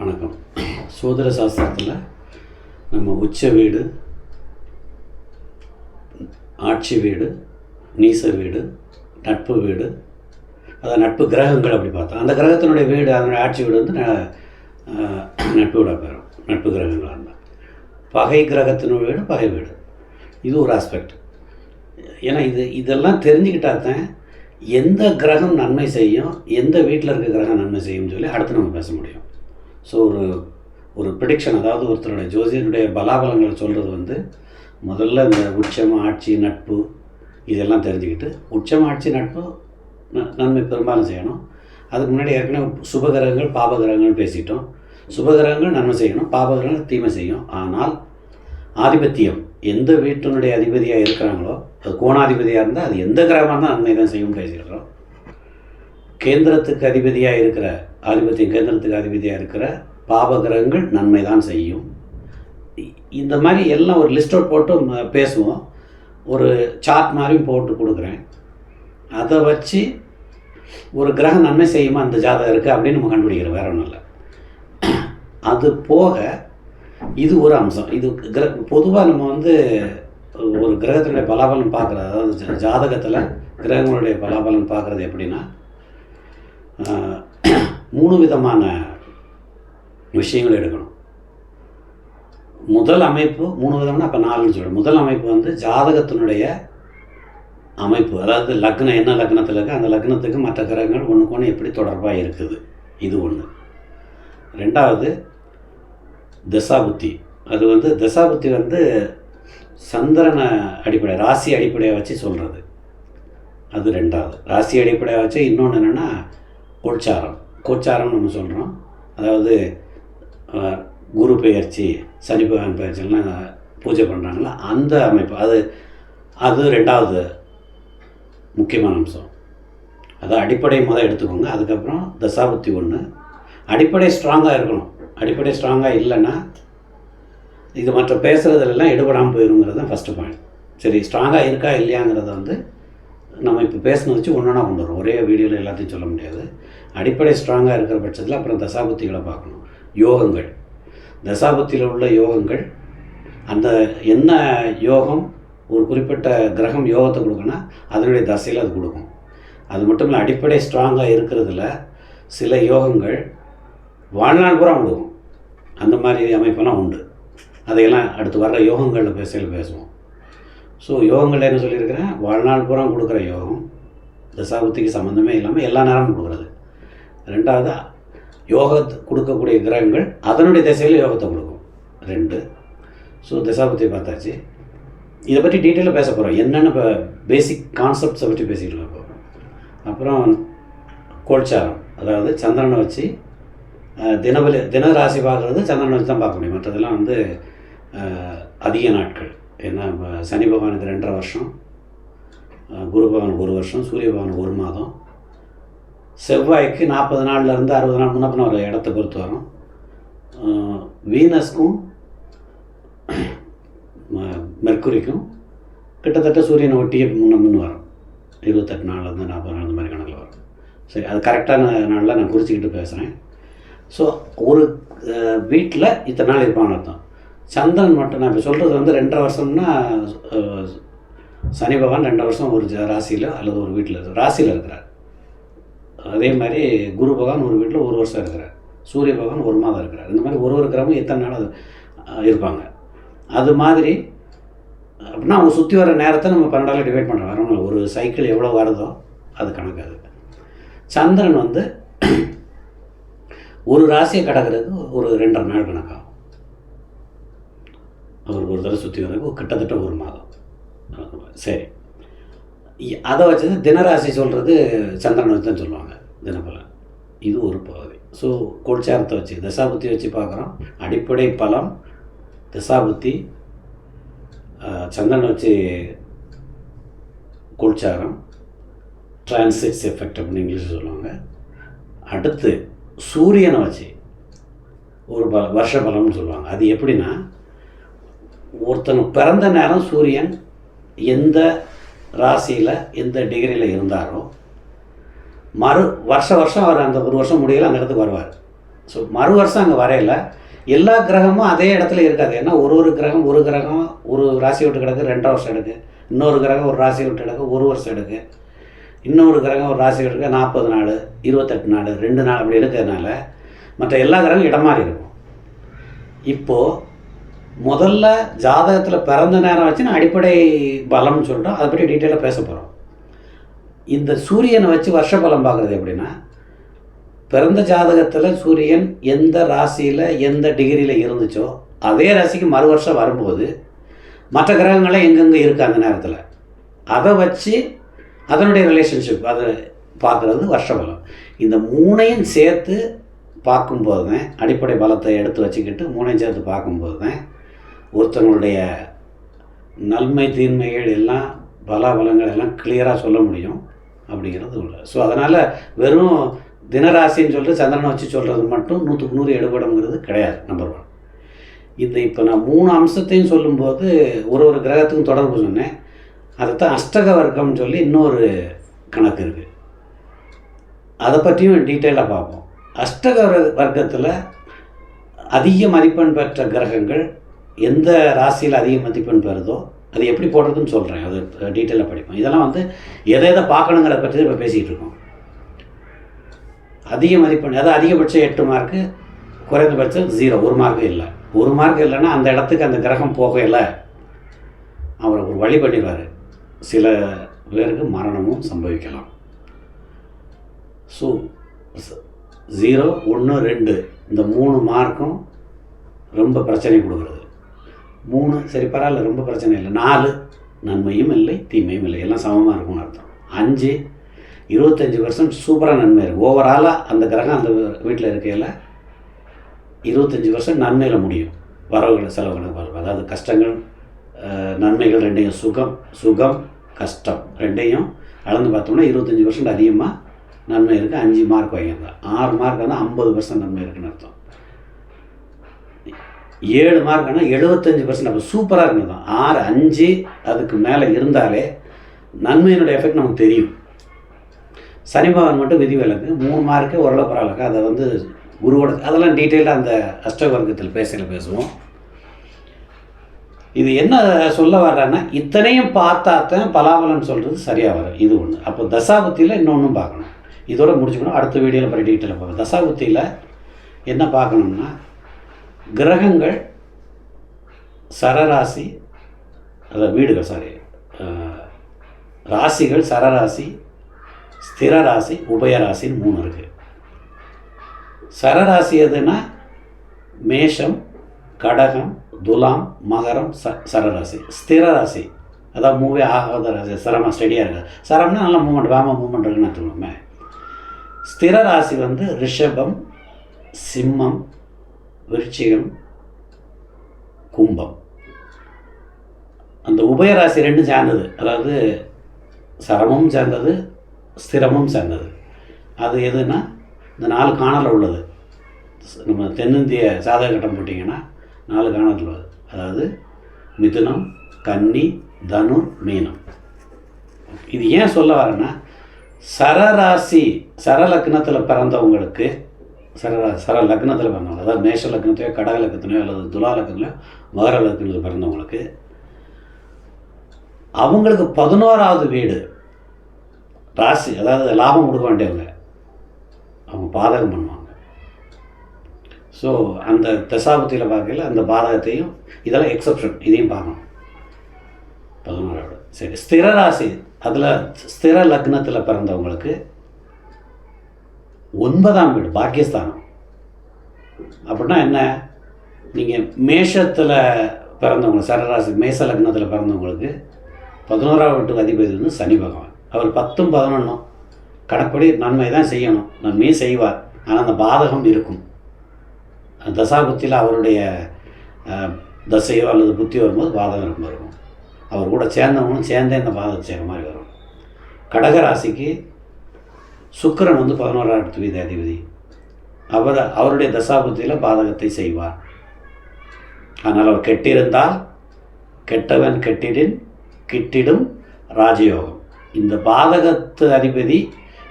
வணக்கம். சோதர சாஸ்திரத்தில் நம்ம உச்ச வீடு ஆட்சி வீடு நீச வீடு நட்பு வீடு அதான் நட்பு கிரகங்கள் அப்படி பார்த்தோம். அந்த கிரகத்தினுடைய வீடு அதனுடைய ஆட்சி வீடு வந்து நட்பு வீடாக பெறும் நட்பு கிரகங்களாக இருந்தால் பகை கிரகத்தினுடைய வீடு பகை வீடு. இது ஒரு ஆஸ்பெக்ட் ஏன்னா இது இதெல்லாம் தெரிஞ்சுக்கிட்டா தான் எந்த கிரகம் நன்மை செய்யும் எந்த வீட்டில் இருக்க கிரகம் நன்மை செய்யும்னு சொல்லி அடுத்து நம்ம பேச முடியும். ஸோ ஒரு ஒரு ப்ரிடிக்ஷன் அதாவது ஒருத்தருடைய ஜோசியனுடைய பலாபலங்களை சொல்கிறது வந்து முதல்ல இந்த உச்சம் ஆட்சி நட்பு இதெல்லாம் தெரிஞ்சுக்கிட்டு உச்சம் ஆட்சி நட்பு ந- நன்மை பெரும்பாலும் செய்யணும். அதுக்கு முன்னாடி ஏற்கனவே சுபகிரகங்கள் பாபகிரகங்கள் பேசிட்டோம். சுபகிரகங்கள் நன்மை செய்யணும் பாபகிரகங்கள் தீமை செய்யும். ஆனால் ஆதிபத்தியம் எந்த வீட்டினுடைய அதிபதியாக இருக்கிறாங்களோ அது கோணாதிபதியாக இருந்தால் அது எந்த கிரகமாக இருந்தால் நன்மை தான் செய்யும் பேசியிருக்கிறோம். கேந்திரத்துக்கு அதிபதியாக இருக்கிற ஆதிபத்தியம் கேந்திரத்துக்கு அதிபதியாக இருக்கிற பாபகிரகங்கள் நன்மை தான் செய்யும். இந்த மாதிரி எல்லாம் ஒரு லிஸ்ட் அவுட் போட்டு பேசுவோம். ஒரு சார்ட் மாதிரியும் போட்டு கொடுக்குறேன். அதை வச்சு ஒரு கிரகம் நன்மை செய்யுமா அந்த ஜாதகம் இருக்குது அப்படின்னு நம்ம கண்டுபிடிக்கிறோம் வேற ஒன்றும் இல்லை. அது போக இது ஒரு அம்சம். இது கிர பொதுவாக நம்ம வந்து ஒரு கிரகத்தினுடைய பலாபலன் பார்க்குறது அதாவது ஜாதகத்தில் கிரகங்களுடைய பலாபலன் பார்க்குறது எப்படின்னா மூணு விதமான விஷயங்கள் எடுக்கணும். முதல் அமைப்பு மூணு விதம்னா அப்போ நாலுன்னு சொல்கிறேன் முதல் அமைப்பு வந்து ஜாதகத்தினுடைய அமைப்பு. அதாவது லக்னம் என்ன லக்னத்தில் இருக்குது அந்த லக்னத்துக்கு மற்ற கிரகங்கள் ஒன்றுக்கு ஒன்று எப்படி தொடர்பாக இருக்குது? இது ஒன்று ரெண்டாவது தசாபுத்தி. அது வந்து தசாபுத்தி வந்து சந்திரனை அடிப்படை ராசி அடிப்படையாக வச்சு சொல்கிறது அது ரெண்டாவது. ராசி அடிப்படையாக வச்சு இன்னொன்று என்னென்னா கோச்சாரம். கோச்சாரம்னு நம்ம சொல்கிறோம் அதாவது குரு பெயர்ச்சி சனி பகவான் பெயர்ச்சிலாம் பூஜை பண்ணுறாங்களா அந்த அமைப்பு. அது அது ரெண்டாவது முக்கியமான அம்சம். அது அடிப்படை முதல் எடுத்துக்கோங்க. அதுக்கப்புறம் தசாபுத்தி ஒன்று அடிப்படை ஸ்ட்ராங்காக இருக்கணும். அடிப்படை ஸ்ட்ராங்காக இல்லைன்னா இது மற்ற பேசுகிறதுலாம் எடுபடாமல் போயிருங்கிறது தான் ஃபஸ்ட்டு பாயிண்ட் சரி ஸ்ட்ராங்காக இருக்கா இல்லையாங்கிறத வந்து நம்ம இப்போ பேசினது வச்சு ஒன்றா கொண்டு வரோம் ஒரே வீடியோவில் எல்லாத்தையும் சொல்ல முடியாது. அடிப்படை ஸ்ட்ராங்காக இருக்கிற பட்சத்தில் அப்புறம் தசாபுத்திகளை பார்க்கணும். யோகங்கள். தசாபுத்தியில் உள்ள யோகங்கள் அந்த என்ன யோகம் ஒரு குறிப்பிட்ட கிரகம் யோகத்தை கொடுக்குன்னா அதனுடைய தசையில் அது கொடுக்கும். அது மட்டும் இல்லை அடிப்படை ஸ்ட்ராங்காக இருக்கிறதுல சில யோகங்கள் வாழ்நாள் பூரா கொடுக்கும். அந்த மாதிரி அமைப்பெல்லாம் உண்டு. அதையெல்லாம் அடுத்து வர்ற யோகங்களில் பேசையில் பேசுவோம். ஸோ யோகங்கள் என்ன சொல்லியிருக்கிறேன்? வாழ்நாள் பூரா கொடுக்குற யோகம் தசாபுத்திக்கு சம்மந்தமே இல்லாமல் எல்லா நேரமும் கொடுக்குறது. ரெண்டாவது யோகத்தை கொடுக்கக்கூடிய கிரகங்கள் அதனுடைய திசையில் யோகத்தை கொடுக்கும். ரெண்டு ஸோ தசாபுத்தி பார்த்தாச்சு. இதை பற்றி டீட்டெயிலாக பேச போகிறோம் என்னென்ன இப்போ பேசிக் கான்செப்ட்ஸை பற்றி பேசிகிட்டு இருக்கோம் இப்போ. அப்புறம் கோல்சாரம். அதாவது சந்திரனை வச்சு தினபலி தினவலி தினராசி பார்க்குறது சந்திரனை வச்சு தான் பார்க்க முடியும். மற்றதெல்லாம் வந்து அதிக நாட்கள். ஏன்னா சனி பகவானுக்கு ரெண்டரை வருஷம். குரு பகவானுக்கு ஒரு வருஷம் சூரிய பகவானுக்கு ஒரு மாதம். செவ்வாய்க்கு நாற்பது நாள்லேருந்து அறுபது நாள் முன்னப்பின ஒரு இடத்த பொறுத்து வரும். வீனஸ்க்கும் ம- மெர்க்குரிக்கும் கிட்டத்தட்ட சூரியனை ஒட்டியே முன்ன வரும். இருபத்தெட்டு நாள்லேருந்து நாற்பது நாள் இந்த மாதிரி கணக்கில் வரும். சரி அது கரெக்டான நாளில் நான் குறிச்சிக்கிட்டு பேசுகிறேன் ஸோ ஒரு வீட்டில் இத்தனை நாள் இருப்பான்னு அர்த்தம். சந்திரன் மட்டும் நான் இப்போ சொல்கிறது வந்து ரெண்டரை வருஷம்னா சனி பகவான் ரெண்டரை வருஷம் ஒரு ஜ- ராசியில் அல்லது ஒரு வீட்டில் ராசியில் இருக்கிறார். அதே மாதிரி குரு பகவான் ஒரு வீட்டில் ஒரு வருஷம் இருக்கிறார். சூரிய பகவான் ஒரு மாதம் இருக்கிறார். இந்த மாதிரி ஒரு ஒரு கிரகமும் எத்தனை நாள் இருப்பாங்க. அது மாதிரி அப்படின்னா அவங்க சுற்றி வர நேரத்தை நம்ம பன்னெண்டால் டிவைட் பண்ணுறோம் வரணும் ஒரு சைக்கிள் எவ்வளோ வருதோ அது கணக்காது சந்திரன் வந்து ஒரு ராசியை கடக்கிறதுக்கு ஒரு ரெண்டரை நாள் கணக்காகும் அவர் ஒரு தடவை சுற்றி வரதுக்கு கிட்டத்தட்ட ஒரு மாதம். சரி. அதை வச்சது தினராசி சொல்கிறது சந்திரனை வச்சு தான் சொல்லுவாங்க தினபலன். இது ஒரு பகுதி. ஸோ கோட்சாரத்தை வச்சு தசாபுத்தி வச்சு பார்க்குறோம். அடிப்படை பலம் தசாபுத்தி ஆஹ், சந்திரனை வச்சு கோட்சாரம் டிரான்சிட்ஸ் எஃபெக்ட் அப்படின்னு இங்கிலீஷ் சொல்லுவாங்க. அடுத்து சூரியனை வச்சு ஒரு ப வருஷ பலம்னு சொல்லுவாங்க. அது எப்படின்னா ஒருத்தன் பிறந்த நேரம் சூரியன் எந்த ராசியில் எந்த டிகிரியில் இருந்தாரோ மறு வருஷ வருஷம் அவர் அந்த ஒரு வருஷம் முடியல அந்த இடத்துக்கு வருவார். ஸோ மறு வருஷம் அங்கே வரையில. எல்லா கிரகமும் அதே இடத்துல இருக்காது. ஏன்னா ஒரு ஒரு கிரகம் ஒரு கிரகம் ஒரு ராசி விட்டு கிடக்கு ரெண்டரை வருஷம் எடுக்கு. இன்னொரு கிரகம் ஒரு ராசி விட்டு கிடக்கு ஒரு வருஷம் எடுக்கு. இன்னொரு கிரகம் ஒரு ராசி விட்டு நாற்பது நாள் இருபத்தெட்டு நாள் ரெண்டு நாள் அப்படி எடுக்கிறதுனால மற்ற எல்லா கிரகம் இடம் இருக்கும். இப்போது முதல்ல ஜாதகத்தில் பிறந்த நேரம் வச்சு நான் அடிப்படை பலம்னு சொல்கிறோம் அதை பற்றி டீட்டெயிலாக பேச போகிறோம் இந்த சூரியனை வச்சு வருஷ பலம் பார்க்குறது எப்படின்னா பிறந்த ஜாதகத்தில் சூரியன் எந்த ராசியில் எந்த டிகிரியில் இருந்துச்சோ அதே ராசிக்கு மறு வருஷம் வரும்போது மற்ற கிரகங்கள்லாம் எங்கெங்கே இருக்குது அந்த நேரத்தில்? அதை வச்சு அதனுடைய ரிலேஷன்ஷிப் அதை பார்க்குறது வருஷ பலம். இந்த மூணையும் சேர்த்து பார்க்கும்போது தான் அடிப்படை பலத்தை எடுத்து வச்சுக்கிட்டு மூணையும் சேர்த்து பார்க்கும்போது தான் ஒருத்தவங்களுடைய நன்மை தீன்மைகள் எல்லாம் பலாபலங்கள் எல்லாம் கிளியராக சொல்ல முடியும் அப்படிங்கிறது உள்ள ஸோ அதனால் வெறும் தினராசின்னு சொல்லிட்டு சந்திரனை வச்சு சொல்கிறது மட்டும் நூற்றுக்கு நூறு எடுபடுங்கிறது கிடையாது நம்பர் ஒன் இந்த இப்போ நான் மூணு அம்சத்தையும் சொல்லும்போது ஒரு ஒரு கிரகத்துக்கும் தொடர்பு சொன்னேன். அதைத்தான் அஷ்டக வர்க்கம்னு சொல்லி இன்னொரு கணக்கு இருக்குது அதை பற்றியும் டீட்டெயிலாக பார்ப்போம். அஷ்டக வர்க்கத்தில் அதிக மதிப்பெண் பெற்ற கிரகங்கள் எந்த ராசியில் அதிக மதிப்பெண் பெறுதோ அது எப்படி போடுறதுன்னு சொல்கிறேன் அது டீட்டெயிலாக படிப்போம். இதெல்லாம் வந்து எதை எதை பார்க்கணுங்கிறத பற்றி தான் இப்போ பேசிகிட்டு இருக்கோம். அதிக மதிப்பெண் அதாவது அதிகபட்சம் எட்டு மார்க்கு குறைந்தபட்சம் ஜீரோ ஒரு மார்க்கு இல்லை. ஒரு மார்க் இல்லைன்னா அந்த இடத்துக்கு அந்த கிரகம் போகலை அவர் ஒரு வழி பண்ணிடுவார். சில பேருக்கு மரணமும் சம்பவிக்கலாம். ஸோ ஜீரோ ஒன்று ரெண்டு. இந்த மூணு மார்க்கும் ரொம்ப பிரச்சனை கொடுக்குறது. மூணு. சரி பரவாயில்ல ரொம்ப பிரச்சனை இல்லை. நாலு நன்மையும் இல்லை தீமையும் இல்லை. எல்லாம் சமமாக இருக்கும்னு அர்த்தம். அஞ்சு இருபத்தஞ்சி பர்சன்ட் சூப்பராக நன்மை இருக்குது ஓவராலாக அந்த கிரகம் அந்த வீட்டில் இருக்கையில் இருபத்தஞ்சி பர்சன்ட் நன்மையில் முடியும். வரவுகளை செலவுகளை பார்க்கும் அதாவது கஷ்டங்கள் நன்மைகள் ரெண்டையும் சுகம் சுகம் கஷ்டம் ரெண்டையும் அளந்து பார்த்தோம்னா இருபத்தஞ்சி பர்சன்ட் அதிகமாக நன்மை இருக்குது அஞ்சு மார்க் வைங்க ஆறு மார்க் வந்து ஐம்பது பர்சன்ட் நன்மை இருக்குன்னு அர்த்தம். ஏழு மார்க்னா எழுபத்தஞ்சு பர்சன்ட் அப்போ சூப்பராக இருந்தது தான் ஆறு அஞ்சு அதுக்கு மேலே இருந்தாலே நன்மையினுடைய எஃபெக்ட் நமக்கு தெரியும். சனி பகவான் மட்டும் விதிவிலக்கு மூணு மார்க்கு ஓரளவு பரவாயில்ல. அதை வந்து குருவோட அதெல்லாம் டீட்டெயிலாக அந்த அஷ்டவர்க்கத்தில் பேசல பேசுவோம். இது என்ன சொல்ல வர்றேன்னா இத்தனையும் பார்த்தாத்தான் பலாபலன் சொல்கிறது சரியாக வரும். இது ஒன்று அப்போ தசாபுத்தியில் இன்னொன்றும் பார்க்கணும். இதோட முடிச்சுக்கணும். அடுத்த வீடியோவில் படி டீட்டெயிலாக பார்க்கணும் தசாபுத்தியில் என்ன பார்க்கணும்னா கிரகங்கள் சரராசி அதாவது வீடுகள் சாரி ராசிகள் சரராசி ஸ்திர ராசி உபயராசின்னு மூணு இருக்குது சரராசி எதுனா மேஷம் கடகம் துலாம் மகரம் ச சரராசி. ஸ்திர ராசி அதான் மூவே ஆகாத ராசி. சரமாக ஸ்டடியாக இருக்குது சரம்னா நல்ல மூமெண்ட் வேம மூமெண்ட் இருக்குன்னு எடுத்துக்கோமே ஸ்திர ராசி வந்து ரிஷபம் சிம்மம் விருச்சிகம் கும்பம். அந்த உபயராசி ரெண்டும் சேர்ந்தது. அதாவது சரமும் சேர்ந்தது ஸ்திரமும் சேர்ந்தது. அது எதுன்னா இந்த நாலு காணலில் உள்ளது. நம்ம தென்னிந்திய சாதக கட்டம் போட்டிங்கன்னா நாலு காணலில் உள்ளது. அதாவது மிதுனம் கன்னி தனு மீனம். இது ஏன் சொல்ல வரேன்னா சரராசி சர லக்னத்தில் பிறந்தவங்களுக்கு சர சர லக்னத்தில் பிறந்தவங்க. அதாவது மேஷ லக்னத்தையோ கடக லக்னத்திலையோ அல்லது துலா லக்னத்திலையோ மகர லக்னத்தில் பிறந்தவங்களுக்கு அவங்களுக்கு பதினோராவது வீடு ராசி அதாவது லாபம் கொடுக்க வேண்டியவங்க அவங்க பாதகம் பண்ணுவாங்க. ஸோ அந்த தசாபத்தியில் பார்க்கல அந்த பாதகத்தையும் இதெல்லாம் எக்ஸப்ஷன் இதையும் பார்க்கணும். பதினோராவது சரி ஸ்திர ராசி அதில் ஸ்திர லக்னத்தில் பிறந்தவங்களுக்கு ஒன்பதாம் வீடு பாக்கியஸ்தானம். அப்படின்னா என்ன? நீங்கள் மேஷத்தில் பிறந்தவங்க சரராசி மேச லக்னத்தில் பிறந்தவங்களுக்கு பதினோராம் வீட்டுக்கு அதிபதி வந்து சனி பகவான். அவர் பத்தும் பதினொன்றும் கணக்குப்படி நன்மை தான் செய்யணும். நன்மையும் செய்வார். ஆனால் அந்த பாதகம் இருக்கும். தசாபுத்தியில் அவருடைய தசையோ அல்லது புத்தியோ வரும்போது பாதகம் ரொம்ப இருக்கும் அவர் கூட சேர்ந்தவங்களும் சேர்ந்தே இந்த பாதகம் செய்கிற மாதிரி வரும். கடகராசிக்கு சுக்கரன் வந்து பதினோராம் இடத்து வீத அதிபதி அவர் அவருடைய தசாபுத்தியில் பாதகத்தை செய்வார். ஆனால் அவர் கெட்டிருந்தால் கெட்டவன் கெட்டிடின் கிட்டிடும் ராஜயோகம். இந்த பாதகத்து அதிபதி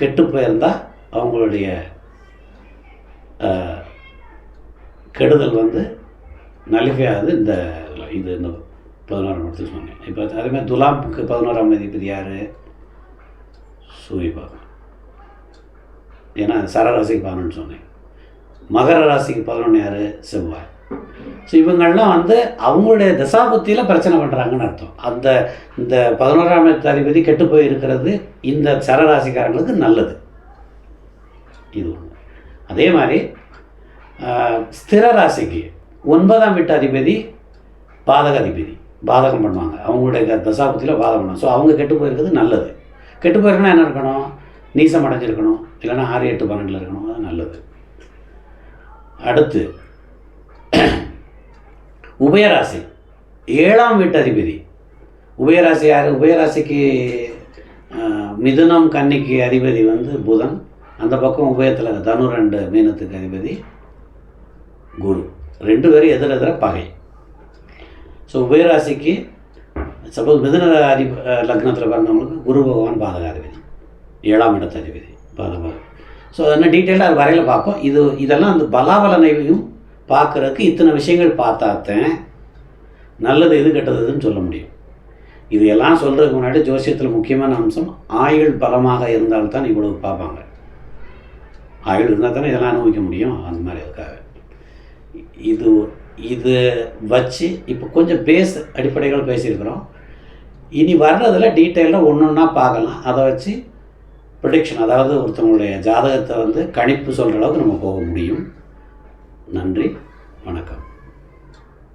கெட்டு போயிருந்தால் அவங்களுடைய கெடுதல் வந்து நலிகையாது இந்த இது இந்த பதினோராம் இடத்துல சொன்னேன். இப்போ அதே மாதிரி துலாமுக்கு பதினோராம் அதிபதி யார்? சூரிய பகவான் ஏன்னா சரராசிக்கு பதினொன்று சொன்னேன். மகர ராசிக்கு பதினொன்று யார்? செவ்வாய். ஸோ இவங்கள்லாம் வந்து அவங்களுடைய தசாபத்தியில் பிரச்சனை பண்ணுறாங்கன்னு அர்த்தம். அந்த இந்த பதினோராம் இடத்து அதிபதி கெட்டு போயிருக்கிறது இந்த சரராசிக்காரங்களுக்கு நல்லது. இது ஒன்று அதே மாதிரி ஸ்திர ராசிக்கு ஒன்பதாம் வீட்டு அதிபதி பாதக அதிபதி பாதகம் பண்ணுவாங்க. அவங்களுடைய தசாபத்தியில் பாதகம் பண்ணுவாங்க. ஸோ அவங்க கெட்டு போயிருக்கிறது நல்லது. கெட்டு போயிருக்குன்னா என்ன இருக்கணும்? நீசம் அடைஞ்சிருக்கணும் இல்லைன்னா ஆறு எட்டு பன்னெண்டில் இருக்கணும். அது நல்லது. அடுத்து உபயராசி. ஏழாம் வீட்டு அதிபதி உபயராசி யார்? உபயராசிக்கு மிதுனம் கன்னிக்கு அதிபதி வந்து புதன். அந்த பக்கம் உபயத்தில் தனு ரெண்டு மீனத்துக்கு அதிபதி குரு. ரெண்டு பேரும் எதிர் எதிர பகை. ஸோ உபயராசிக்கு சப்போஸ் மிதுன அதிப லக்னத்தில் பிறந்தவங்களுக்கு குரு பகவான் பாதகாதிபதி. ஏழாம் இடத்து அதிபதி பலபலம் ஸோ அதெல்லாம் டீட்டெயிலாக அது வரையில் பார்ப்போம். இது இதெல்லாம் அந்த பலாபலனையும் பார்க்குறதுக்கு இத்தனை விஷயங்கள் பார்த்தாத்தேன் நல்லது எது கெட்டதுன்னு சொல்ல முடியும். இது எல்லாம் சொல்கிறதுக்கு முன்னாடி ஜோசியத்தில் முக்கியமான அம்சம் ஆயுள் பலமாக இருந்தால்தான் இவ்வளவு பார்ப்பாங்க. ஆயுள் இருந்தால் தானே இதெல்லாம் அனுபவிக்க முடியும் அந்த மாதிரி அதுக்காக. இது இது வச்சு இப்போ கொஞ்சம் பேஸ் அடிப்படைகள் பேசியிருக்கிறோம். இனி வர்றதில் டீட்டெயிலாக ஒன்று ஒன்றா பார்க்கலாம். அதை வச்சு ப்ரிடிக்ஷன் அதாவது ஒருத்தவங்களுடைய ஜாதகத்தை வந்து கணிப்பு சொல்கிற அளவுக்கு நம்ம போக முடியும். நன்றி வணக்கம்.